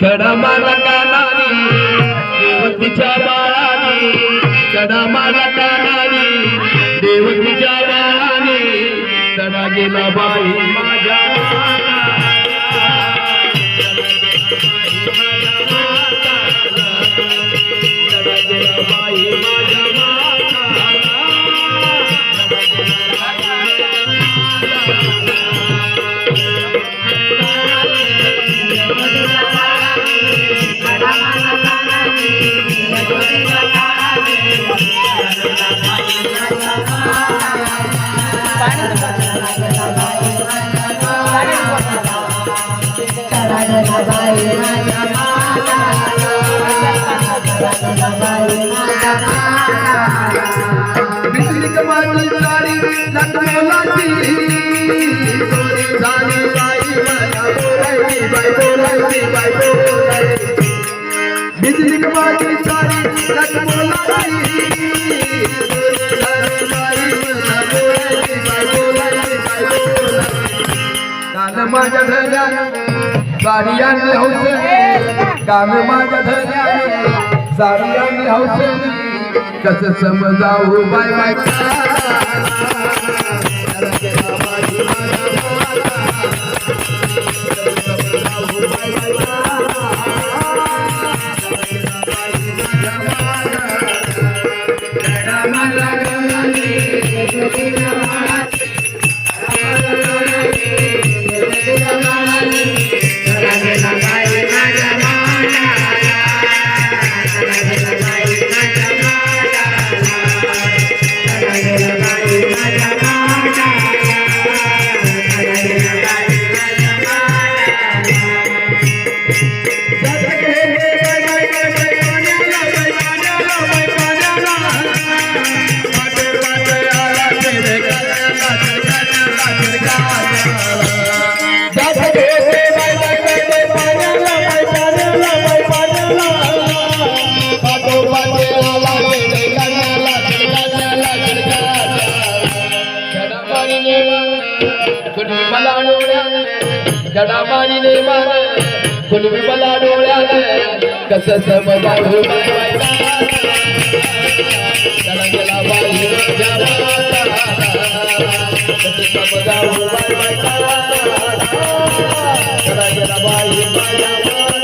कडा माला देवतीच्या बाळानी कडा माला देवतीच्या तडा गेला बाई. माझ्या बाई बोलायची कान माझ्या धन्याने साडी आणली हौस माझ्या धन्याने. साडी समजावू बाय बाय. डोळ्या मारी मान कुलवी मला डोळ्यात कस समजावू बाय गेला बाई समजावू बाय गेला बाई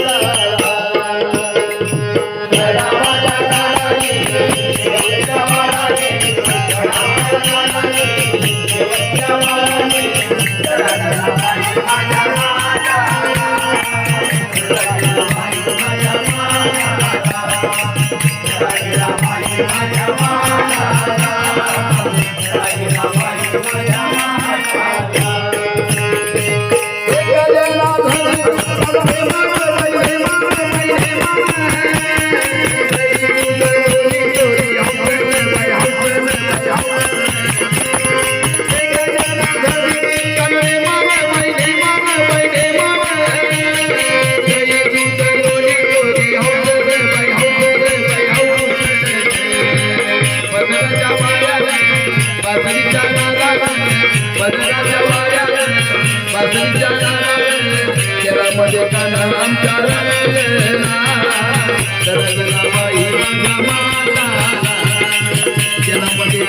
माझ्या मध्ये